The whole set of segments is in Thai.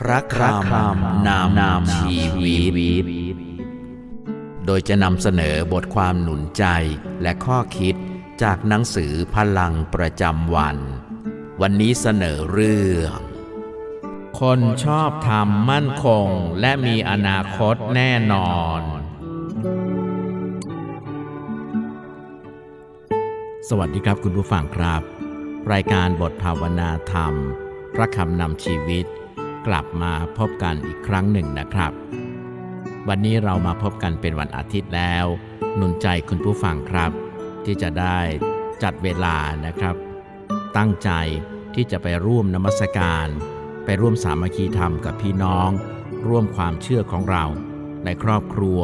พระคำนามนามชีวิต โดยจะนำเสนอบทความหนุนใจและข้อคิดจากหนังสือพลังประจำวัน วันนี้เสนอเรื่อง คนชอบทำมั่นคงและมีอนาคตแน่นอน สวัสดีครับคุณผู้ฟังครับ รายการบทภาวนาธรรม พระคำนำชีวิต กลับมาพบกันอีกครั้งหนึ่งนะครับ วันนี้เรามาพบกันเป็นวันอาทิตย์แล้ว หนุนใจคุณผู้ฟังครับ ที่จะได้จัดเวลานะครับ ตั้งใจที่จะไปร่วมนมัสการ ไปร่วมสามัคคีธรรมกับพี่น้อง ร่วมความเชื่อของเรา ในครอบครัว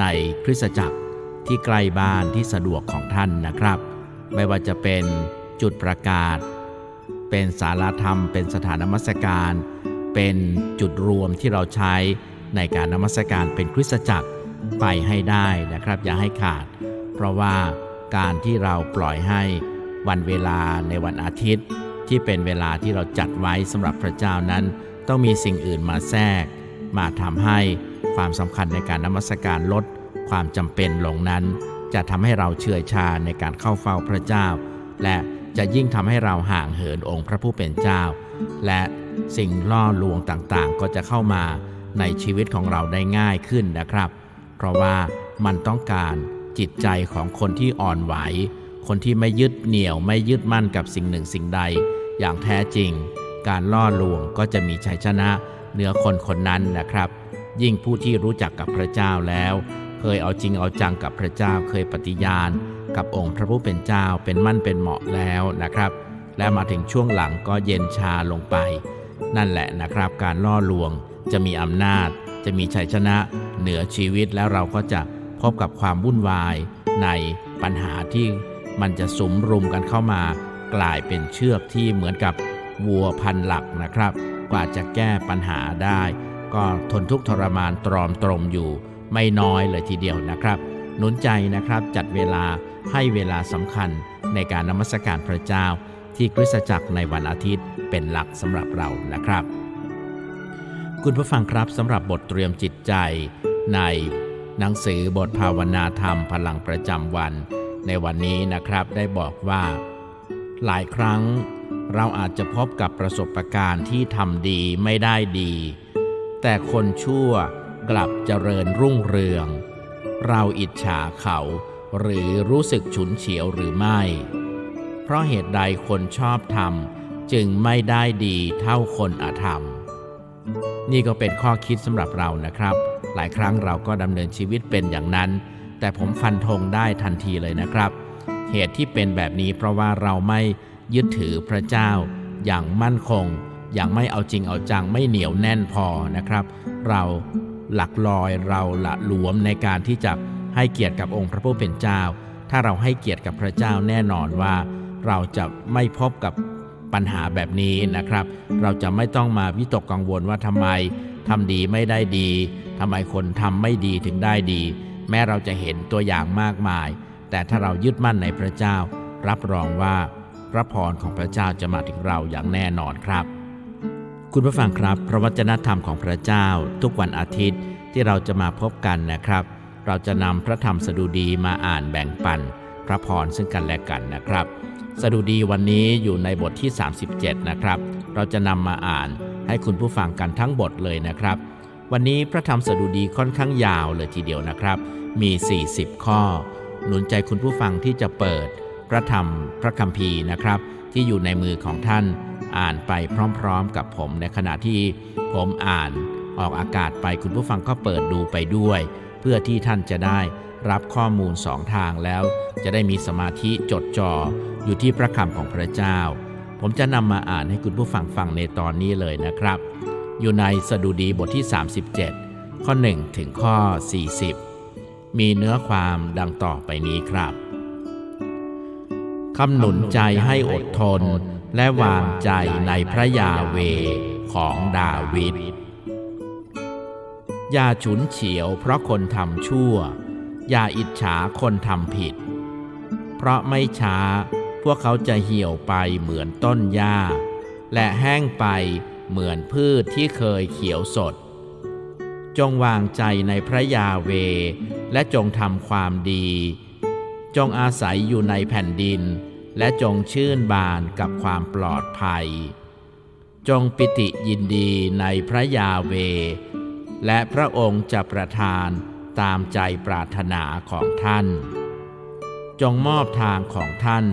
ในคริสตจักรที่ใกล้บ้านที่สะดวกของท่านนะครับ ไม่ว่าจะเป็นจุดประกาศ เป็นสาราธรรม เป็นสถานนมัสการ เป็นจุดรวมที่เราใช้ในการนมัสการเป็นคริสตจักรไปให้ได้นะครับ อย่าให้ขาด เพราะว่าการที่เราปล่อยให้วันเวลาในวันอาทิตย์ ที่เป็นเวลาที่เราจัดไว้สำหรับพระเจ้านั้น ต้องมีสิ่งอื่นมาแทรก มาทำให้ความสำคัญในการนมัสการลดความจำเป็นลงนั้น จะทำให้เราเชื่อชาในการเข้าเฝ้าพระเจ้า และจะยิ่งทำให้เราห่างเหินองค์พระผู้เป็นเจ้า และ สิ่งล่อลวงต่างๆ ก็จะเข้ามาในชีวิตของเราได้ง่ายขึ้นนะครับ เพราะว่ามันต้องการจิตใจของคนที่อ่อนไหว คนที่ไม่ยึดเหนี่ยวไม่ยึดมั่นกับสิ่งหนึ่งสิ่งใด อย่างแท้จริง การล่อลวงก็จะมีชัยชนะเหนือคนคนนั้นนะครับ ยิ่งผู้ที่รู้จักกับพระเจ้าแล้ว เคยเอาจริงเอาจังกับพระเจ้าเคยปฏิญาณ กับองค์พระผู้เป็นเจ้าเป็นมั่นเป็นเหมาะแล้วนะครับ และมาถึงช่วงหลังก็เย็นชาลงไป นั่นแหละนะครับ การล่อลวงจะมีอำนาจ จะมีชัยชนะเหนือชีวิตแล้วเราก็จะพบกับความวุ่นวาย ในปัญหาที่มันจะสุมรุมกันเข้ามา กลายเป็นเชือกที่เหมือนกับวัวพันหลักนะครับ กว่าจะแก้ปัญหาได้ ก็ทนทุกข์ทรมานตรอมตรมอยู่ ไม่น้อยเลยทีเดียวนะครับ หนุนใจนะครับจัดเวลาให้เวลาสำคัญในการนมัสการพระเจ้า ที่คริสตจักรในวันอาทิตย์เป็นหลักสำหรับเรานะครับ คุณผู้ฟังครับสำหรับบทเตรียมจิตใจ ในหนังสือบทภาวนาธรรมพลังประจำวัน ในวันนี้นะครับได้บอกว่า หลายครั้งเราอาจจะพบกับประสบการณ์ที่ทำดีไม่ได้ดี แต่คนชั่วกลับเจริญรุ่งเรือง เราอิจฉาเขาหรือรู้สึกฉุนเฉียวหรือไม่ เพราะเหตุใดคนชอบทำจึงไม่ได้ดีเท่าคนอธรรม นี่ก็เป็นข้อคิดสำหรับเรานะครับ หลายครั้งเราก็ดำเนินชีวิตเป็นอย่างนั้น แต่ผมฟันธงได้ทันทีเลยนะครับ เหตุที่เป็นแบบนี้เพราะว่าเราไม่ยึดถือพระเจ้า อย่างมั่นคง อย่างไม่เอาจริงเอาจังไม่เหนียวแน่นพอนะครับ เราหลักลอยเราละหลวมในการที่จะให้เกียรติกับองค์พระผู้เป็นเจ้า ถ้าเราให้เกียรติกับพระเจ้าแน่นอนว่า เราจะไม่พบกับปัญหาแบบนี้นะครับ เราจะไม่ต้องมาวิตกกังวลว่าทำไมทำดีไม่ได้ดีทำไมคนทำไม่ดีถึงได้ดี แม้เราจะเห็นตัวอย่างมากมาย แต่ถ้าเรายึดมั่นในพระเจ้า รับรองว่าพระพรของพระเจ้าจะมาถึงเราอย่างแน่นอนครับ คุณผู้ฟังครับ พระวจนะธรรมของพระเจ้า ทุกวันอาทิตย์ที่เราจะมาพบกันนะครับ เราจะนำพระธรรมสดุดีมาอ่านแบ่งปัน พระพรซึ่งกันและกันนะครับ สดุดีวันนี้อยู่ในบทที่ 37 นะครับ เราจะนำมาอ่านให้คุณผู้ฟังกันทั้งบทเลยนะครับ วันนี้พระธรรมสดุดีค่อนข้างยาวเลยทีเดียวนะครับ มี 40 ข้อ หนุนใจคุณผู้ฟังที่จะเปิดพระธรรมพระคัมภีร์นะครับ ที่อยู่ในมือของท่านอ่านไปพร้อมๆ กับผมในขณะที่ผมอ่านออกอากาศไปคุณผู้ฟังก็เปิดดูไปด้วย เพื่อที่ท่านจะได้ รับข้อมูลสองทางแล้ว จะได้มีสมาธิจดจ่ออยู่ที่พระคำของพระเจ้า ผมจะนำมาอ่านให้คุณผู้ฟังฟังในตอนนี้เลยนะครับ อยู่ในสดุดีบทที่ 37 ข้อ 1 ถึงข้อ 40 มีเนื้อความดังต่อไปนี้ครับคำหนุนใจให้อดทนและวางใจในพระยาเวของดาวิดอย่าฉุนเฉียวเพราะคนทำชั่ว อย่าอิจฉาคนทำผิด เพราะไม่ช้าพวกเขาจะเหี่ยวไปเหมือนต้นหญ้า และแห้งไปเหมือนพืชที่เคยเขียวสด จงวางใจในพระยาเว และจงทำความดี จงอาศัยอยู่ในแผ่นดิน และจงชื่นบานกับความปลอดภัย จงปิติยินดีในพระยาเว และพระองค์จะประทาน ตามใจปรารถนาของท่าน จงมอบทางของท่าน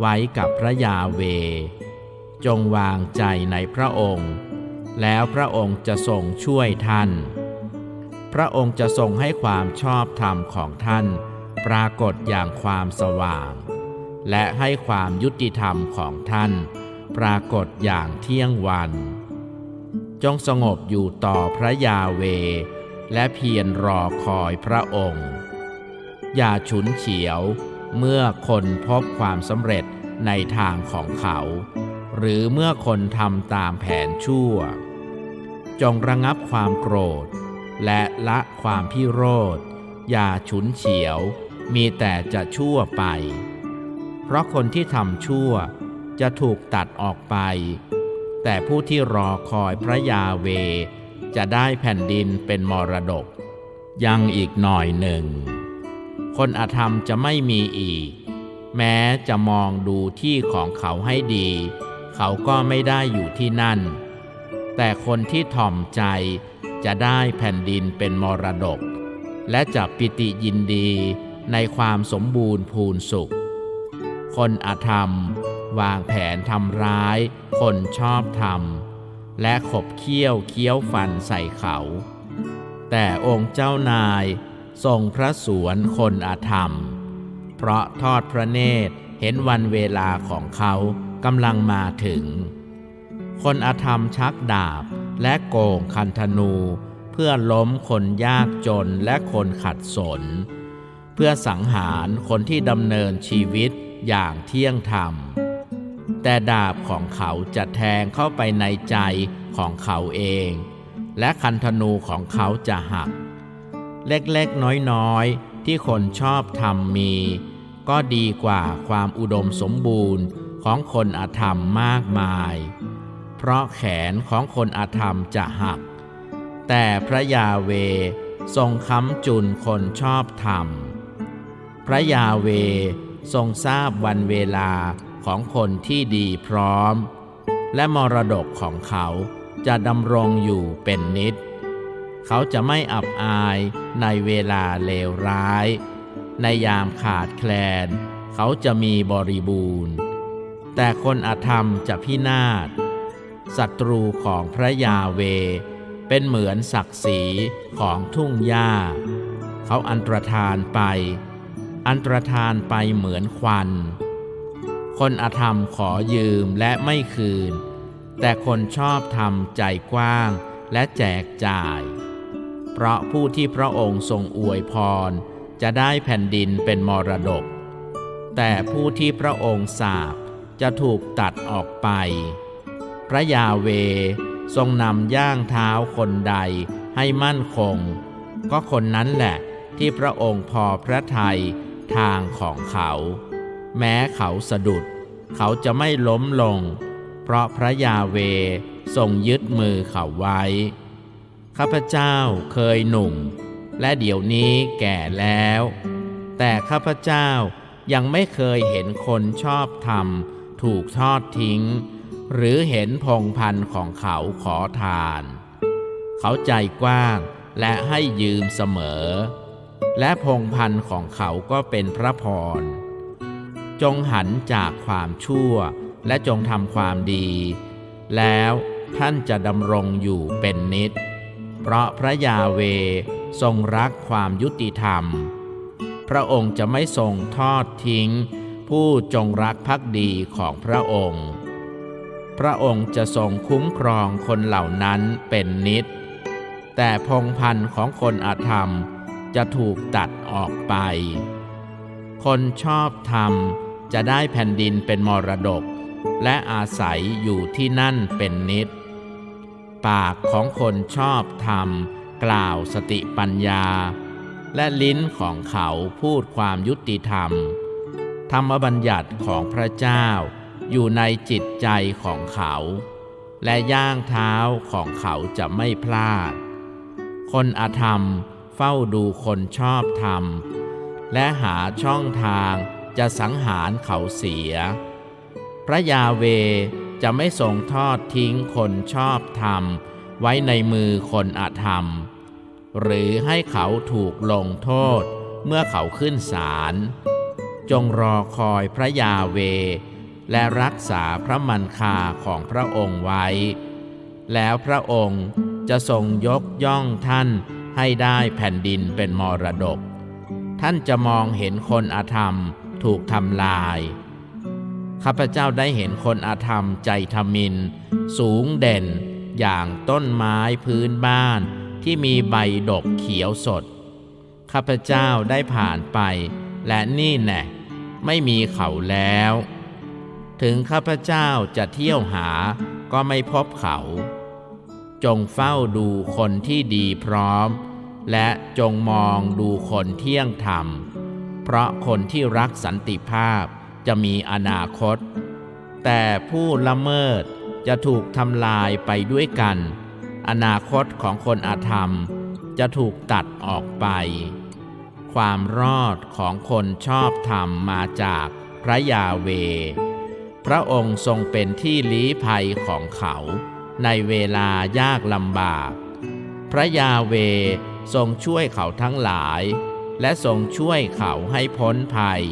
ไว้กับพระยาเว จงวางใจในพระองค์ แล้วพระองค์จะทรงช่วยท่าน พระองค์จะทรงให้ความชอบธรรมของท่าน ปรากฏอย่างความสว่าง และให้ความยุติธรรมของท่าน ปรากฏอย่างเที่ยงวัน จงสงบอยู่ต่อพระยาเว และเพียรรอคอยพระองค์ อย่าฉุนเฉียวเมื่อคนพบความสำเร็จในทางของเขา หรือเมื่อคนทำตามแผนชั่ว จงระงับความโกรธ และละความพิโรธ อย่าฉุนเฉียวมีแต่จะชั่วไป เพราะคนที่ทำชั่วจะถูกตัดออกไป แต่ผู้ที่รอคอยพระยาเว จะได้แผ่นดินเป็นมรดก ยังอีกหน่อยหนึ่ง คนอธรรมจะไม่มีอีก แม้จะมองดูที่ของเขาให้ดี เขาก็ไม่ได้อยู่ที่นั่น แต่คนที่ถ่อมใจจะได้แผ่นดินเป็นมรดก และจะปิติยินดีในความสมบูรณ์พูนสุข คนอธรรมวางแผนทำร้าย คนชอบธรรม และขบเคี้ยวเคี้ยวฟันใส่เขา แต่องค์เจ้านายทรงพระสวนคนอธรรม เพราะทอดพระเนตรเห็นวันเวลาของเขากำลังมาถึง คนอธรรมชักดาบและโกงคันธนู เพื่อล้มคนยากจนและคนขัดสน เพื่อสังหารคนที่ดำเนินชีวิตอย่างเที่ยงธรรม แต่ดาบของเขาจะแทงเข้าไปในใจของเขาเอง และคันธนูของเขาจะหัก เล็กๆน้อยๆ ที่คนชอบทำมี ก็ดีกว่าความอุดมสมบูรณ์ของคนอธรรมมากมาย เพราะแขนของคนอธรรมจะหัก แต่พระยาเวทรงค้ำจุนคนชอบธรรม พระยาเวทรงทราบวันเวลา ของคนที่ดีพร้อม และมรดกของเขาจะดำรงอยู่เป็นนิดเขาจะไม่อับอายในเวลาเลวร้าย ในยามขาดแคลน เขาจะมีบริบูรณ์ แต่คนอธรรมจะพินาศศัตรูของพระยาเว เป็นเหมือนศักดิ์ศรีของทุ่งหญ้า เขาอันตรธานไป อันตรธานไปเหมือนควัน คนอธรรมขอยืมและไม่คืน แต่คนชอบทำใจกว้างและแจกจ่าย เพราะผู้ที่พระองค์ทรงอวยพร จะได้แผ่นดินเป็นมรดก แต่ผู้ที่พระองค์สาปจะถูกตัดออกไป พระยาเวทรงนำย่างเท้าคนใดให้มั่นคง ก็คนนั้นแหละที่พระองค์พอพระทัยทางของเขา แม้เขาสะดุด เขาจะไม่ล้มลง เพราะพระยาเวทรงยึดมือเขาไว้ ข้าพเจ้าเคยหนุ่ม และเดี๋ยวนี้แก่แล้ว แต่ข้าพเจ้ายังไม่เคยเห็นคนชอบธรรมถูกทอดทิ้ง หรือเห็นพงพันธ์ของเขาขอทาน เขาใจกว้างและให้ยืมเสมอ และพงพันธ์ของเขาก็เป็นพระพร จงหันจากความชั่ว และจงทำความดี แล้วท่านจะดำรงอยู่เป็นนิดเพราะพระยาเวทรงรักความยุติธรรม พระองค์จะไม่ทรงทอดทิ้ง ผู้จงรักภักดีของพระองค์ พระองค์จะทรงคุ้มครองคนเหล่านั้นเป็นนิดแต่พงพันธ์ของคนอาธรรมจะถูกตัดออกไป คนชอบธรรม จะได้แผ่นดินเป็นมรดก และอาศัยอยู่ที่นั่นเป็นนิด ปากของคนชอบธรรม กล่าวสติปัญญา และลิ้นของเขาพูดความยุติธรรม ธรรมบัญญัติของพระเจ้า อยู่ในจิตใจของเขา และย่างเท้าของเขาจะไม่พลาด คนอาธรรมเฝ้าดูคนชอบธรรม และหาช่องทาง จะสังหารเขาเสีย พระยาเวจะไม่ทรงทอดทิ้งคนชอบธรรม ไว้ในมือคนอาธรรม หรือให้เขาถูกลงโทษเมื่อเขาขึ้นศาลจงรอคอยพระยาเว และรักษาพระมันคาของพระองค์ไว้ แล้วพระองค์จะทรงยกย่องท่านให้ได้แผ่นดินเป็นมรดก ท่านจะมองเห็นคนอาธรรม ถูกทำลาย ข้าพเจ้าได้เห็นคนอาธรรมใจทมิน สูงเด่นอย่างต้นไม้พื้นบ้านที่มีใบดกเขียวสด ข้าพเจ้าได้ผ่านไป และนี่แน่ไม่มีเขาแล้ว ถึงข้าพเจ้าจะเที่ยวหาก็ไม่พบเขา จงเฝ้าดูคนที่ดีพร้อม และจงมองดูคนเที่ยงธรรม เพราะคนที่รักสันติภาพจะมีอนาคต แต่ผู้ละเมิดจะถูกทำลายไปด้วยกัน อนาคตของคนอาธรรมจะถูกตัดออกไป ความรอดของคนชอบธรรมมาจากพระยาเว พระองค์ทรงเป็นที่ลี้ภัยของเขา ในเวลายากลำบาก พระยาเวทรงช่วยเขาทั้งหลาย และทรงช่วยเขาให้พ้นภัย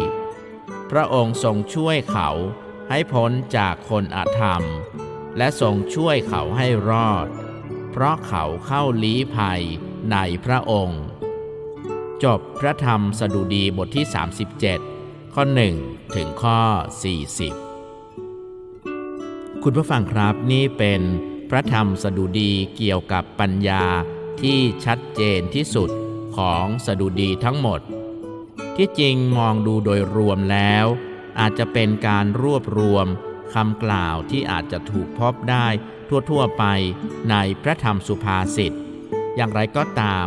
พระองค์ทรงช่วยเขาให้พ้นจากคนอาธรรม และทรงช่วยเขาให้รอด เพราะเขาเข้าลี้ภัยในพระองค์ จบพระธรรมสดุดีบทที่ 37 ข้อ 1 ถึงข้อ 40 คุณผู้ฟังครับนี่เป็นพระธรรมสดุดีเกี่ยวกับปัญญาที่ชัดเจนที่สุด ของสดุดีทั้งหมด ที่จริงมองดูโดยรวมแล้ว อาจจะเป็นการรวบรวมคำกล่าวที่อาจจะถูกพบได้ทั่วๆไปในพระธรรมสุภาษิตอย่างไรก็ตาม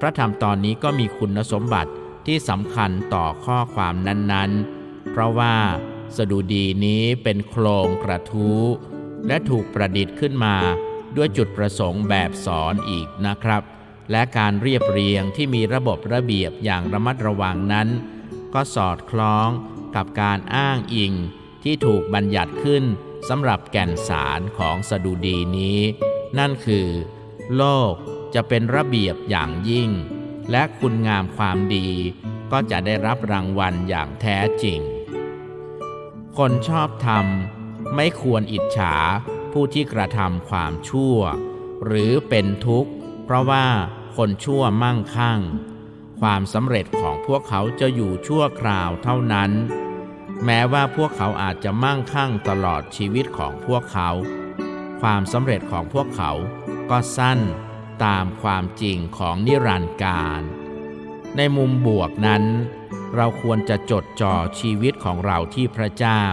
พระธรรมตอนนี้ก็มีคุณสมบัติที่สำคัญต่อข้อความนั้นๆ เพราะว่าสดุดีนี้เป็นโครงกระทู้ และถูกประดิษฐ์ขึ้นมาด้วยจุดประสงค์แบบสอนอีกนะครับ และการเรียบเรียงที่มีระบบระเบียบอย่างระมัดระวังนั้น ก็สอดคล้องกับการอ้างอิงที่ถูกบัญญัติขึ้นสำหรับแก่นสารของสดุดีนี้ นั่นคือ โลกจะเป็นระเบียบอย่างยิ่ง และคุณงามความดีก็จะได้รับรางวัลอย่างแท้จริง คนชอบธรรมไม่ควรอิจฉาผู้ที่กระทำความชั่ว หรือเป็นทุกข์ เพราะว่า คนชั่วมั่งคั่ง ความสำเร็จของพวกเขาจะอยู่ชั่วคราวเท่านั้น แม้ว่าพวกเขาอาจจะมั่งคั่งตลอดชีวิตของพวกเขา ความสำเร็จของพวกเขาก็สั้นตามความจริงของนิรันดร์การ ในมุมบวกนั้น เราควรจะจดจ่อชีวิตของเราที่พระเจ้า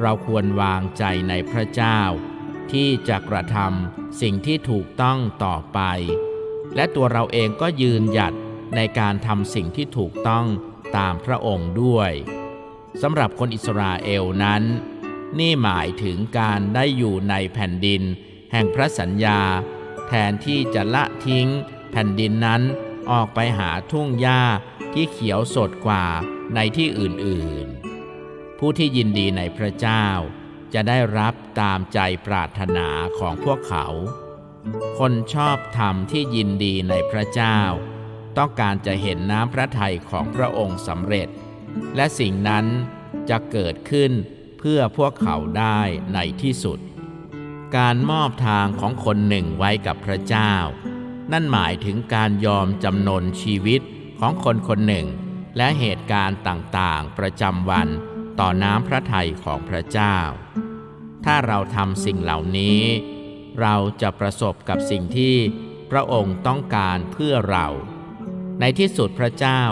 เราควรวางใจในพระเจ้าที่จะกระทำสิ่งที่ถูกต้องต่อไป และตัวเราเองก็ยืนหยัดในการทำสิ่งที่ถูกต้องตามพระองค์ด้วยสำหรับคนอิสราเอลนั้น นี่หมายถึงการได้อยู่ในแผ่นดิน แห่งพระสัญญา แทนที่จะละทิ้ง แผ่นดินนั้นออกไปหาทุ่งหญ้าที่เขียวสดกว่าในที่อื่นๆ ผู้ที่ยินดีในพระเจ้า จะได้รับตามใจปรารถนาของพวกเขา คนชอบธรรมที่ยินดีในพระเจ้า ต้องการจะเห็นน้ำพระทัยของพระองค์สำเร็จ และสิ่งนั้นจะเกิดขึ้นเพื่อพวกเขาได้ในที่สุด การมอบทางของคนหนึ่งไว้กับพระเจ้า นั่นหมายถึงการยอมจำนนชีวิตของคนคนหนึ่ง และเหตุการณ์ต่างๆ ประจำวันต่อน้ำพระทัยของพระเจ้า ถ้าเราทำสิ่งเหล่านี้ เราจะประสบกับสิ่งที่พระองค์ต้องการเพื่อเรา ในที่สุดพระเจ้า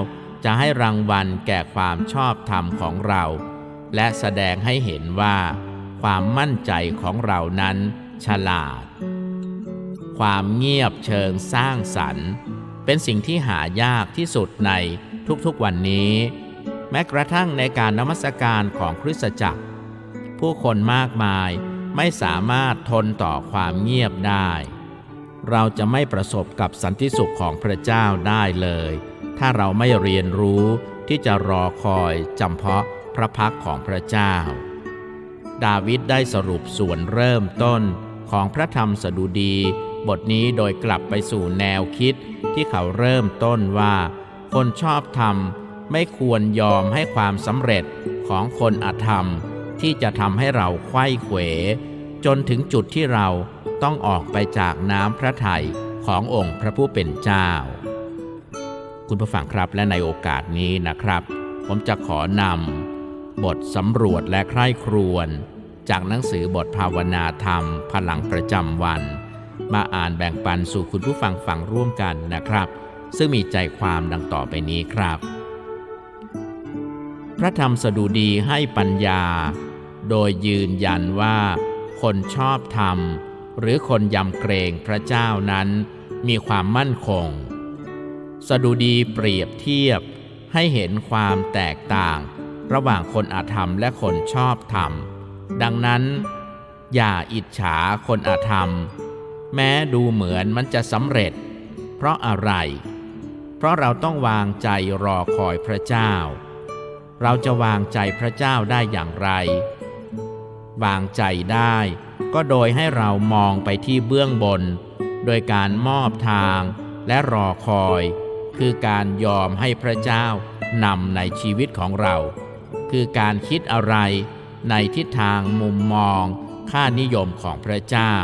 จะให้รางวัลแก่ความชอบธรรมของเรา และแสดงให้เห็นว่า ความมั่นใจของเรานั้นฉลาด ความเงียบเชิงสร้างสรรค์ เป็นสิ่งที่หายากที่สุดในทุกๆวันนี้ แม้กระทั่งในการนมัสการของคริสตจักร ผู้คนมากมาย ไม่สามารถทนต่อความเงียบได้ เราจะไม่ประสบกับสันติสุขของพระเจ้าได้เลย ถ้าเราไม่เรียนรู้ที่จะรอคอยจำเพาะพระพักของพระเจ้า ดาวิดได้สรุปส่วนเริ่มต้นของพระธรรมสดุดี บทนี้โดยกลับไปสู่แนวคิดที่เขาเริ่มต้นว่า คนชอบธรรมไม่ควรยอมให้ความสำเร็จของคนอธรรม ที่จะทำให้เราไข้เขว จนถึงจุดที่เราต้องออกไปจากน้ำพระทัยขององค์พระผู้เป็นเจ้า คุณผู้ฟังครับและในโอกาสนี้นะครับ ผมจะขอนำบทสำรวจและใคร่ครวญจากหนังสือบทภาวนาธรรม พลังประจำวัน มาอ่านแบ่งปันสู่คุณผู้ฟังฟังร่วมกันนะครับ ซึ่งมีใจความดังต่อไปนี้ครับ พระธรรมสดุดีให้ปัญญา โดยยืนยันว่า คนชอบธรรม หรือคนยำเกรงพระเจ้านั้นมีความมั่นคง สดุดีเปรียบเทียบให้เห็นความแตกต่าง ระหว่างคนอาธรรมและคนชอบธรรม ดังนั้น อย่าอิจฉาคนอาธรรม แม้ดูเหมือนมันจะสำเร็จ เพราะอะไร เพราะเราต้องวางใจรอคอยพระเจ้า เราจะวางใจพระเจ้าได้อย่างไร วางใจได้ ก็โดยให้เรามองไปที่เบื้องบน โดยการมอบทางและรอคอย คือการยอมให้พระเจ้านำในชีวิตของเรา คือการคิดอะไรในทิศทางมุมมองค่านิยมของพระเจ้า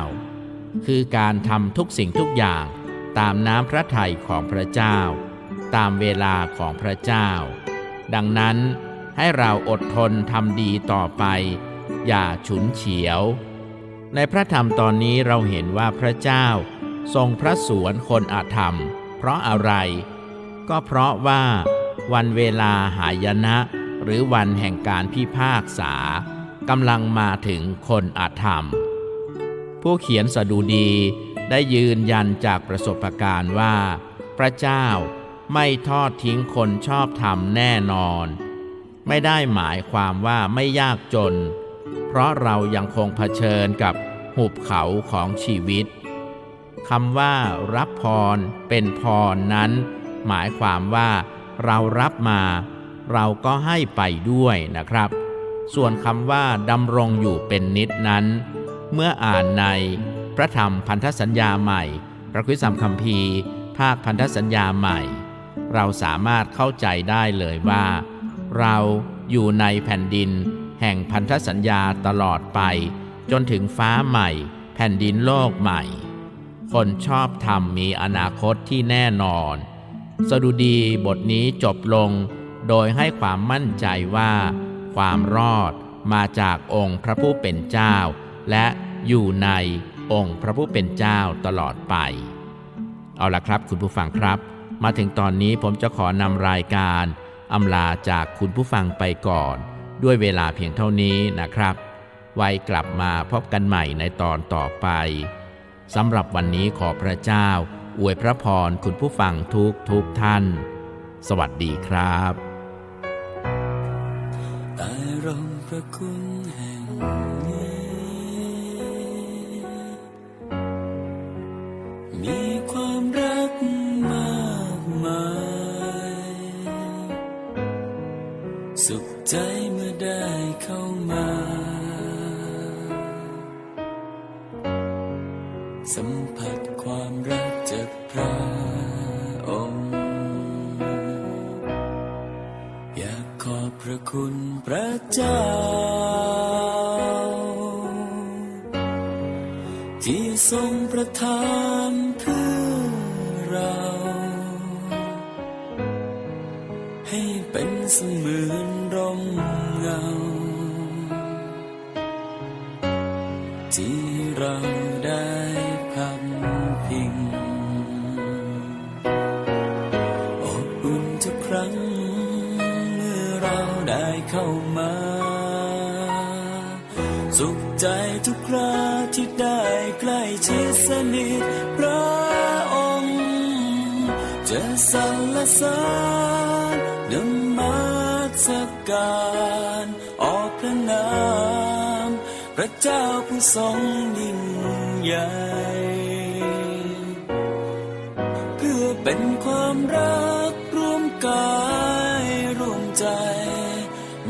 คือการทำทุกสิ่งทุกอย่างตามน้ำพระทัยของพระเจ้า ตามเวลาของพระเจ้า ดังนั้นให้เราอดทนทำดีต่อไป อย่าฉุนเฉียว ในพระธรรมตอนนี้เราเห็นว่าพระเจ้า ทรงพระสวนคนอาธรรม เพราะอะไร ก็เพราะว่า วันเวลาหายนะ หรือวันแห่งการพิพากษากำลังมาถึงคนอาธรรม ผู้เขียนสดุดีได้ยืนยันจากประสบการณ์ว่า พระเจ้าไม่ทอดทิ้งคนชอบธรรมแน่นอน ไม่ได้หมายความว่าไม่ยากจน เพราะเรายังคงเผชิญกับหุบเขาของชีวิตคำว่ารับพรเป็นพรนั้น หมายความว่าเรารับมา เราก็ให้ไปด้วยนะครับ ส่วนคำว่าดำรงอยู่เป็นนิดนั้น เมื่ออ่านในพระธรรมพันธสัญญาใหม่ พระคุสัมคัมภีร์ ภาคพันธสัญญาใหม่ เราสามารถเข้าใจได้เลยว่า เราอยู่ในแผ่นดิน แห่งพันธสัญญาตลอดไป จนถึงฟ้าใหม่ แผ่นดินโลกใหม่ คนชอบธรรมมีอนาคตที่แน่นอน สดุดีบทนี้จบลง โดยให้ความมั่นใจว่า ความรอดมาจากองค์พระผู้เป็นเจ้า และอยู่ในองค์พระผู้เป็นเจ้าตลอดไป เอาละครับคุณผู้ฟังครับ มาถึงตอนนี้ผมจะขอนำรายการอำลาจากคุณผู้ฟังไปก่อน ด้วยเวลาเพียงเท่านี้นะครับ ไว้กลับมาพบกันใหม่ในตอนต่อไปสำหรับวันนี้ขอพระเจ้า อวยพระพรคุณผู้ฟังทุกทุกท่าน สวัสดีครับใต้ร่มพระคุณแห่งนี้ มีความรักมากมาย สุขใจ เข้ามา สุขใจทุกคราที่ได้ใกล้ชิดสนิทพระองค์จะสรรเสริญนมัสการออกพระนามพระเจ้าผู้ทรงยิ่งใหญ่เพื่อเป็นความรักร่วมกายร่วมใจ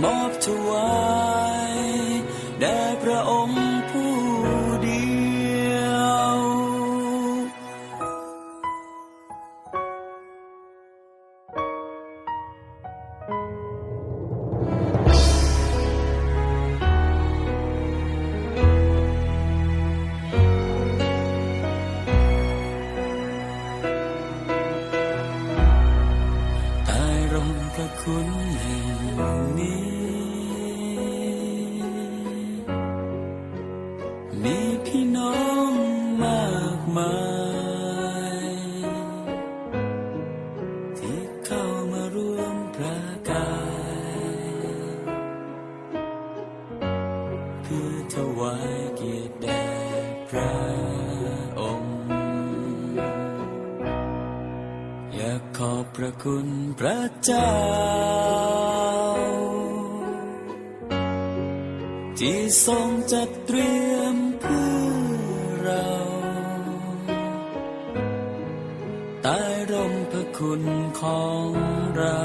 มอบถวายแด่พระองค์ผู้เดียว ใต้ร่มพระคุณแห่งนี้ อยากขอบพระคุณพระเจ้า ที่ทรงจัดเตรียมเพื่อเราใต้ร่มพระคุณของเรา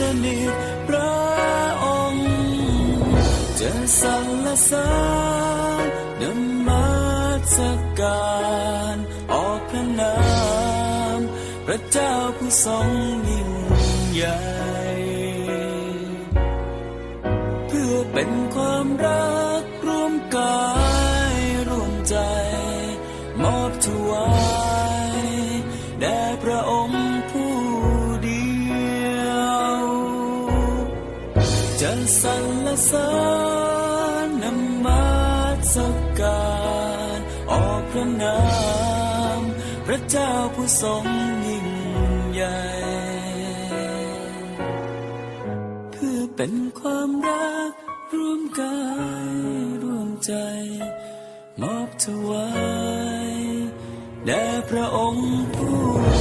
สนิทพระองค์จะสรรเสริญนมัสการออกพระนามพระเจ้าผู้ทรงยิ่งใหญ่เพื่อเป็นความรักร่วมกายร่วมใจ มอบถวาย รรเสริญนมัสการออกพระนาม พระเจ้าผู้ทรงยิ่งใหญ่ เพื่อเป็นความรักร่วมกายร่วมใจ มอบถวายแด่พระองค์ผู้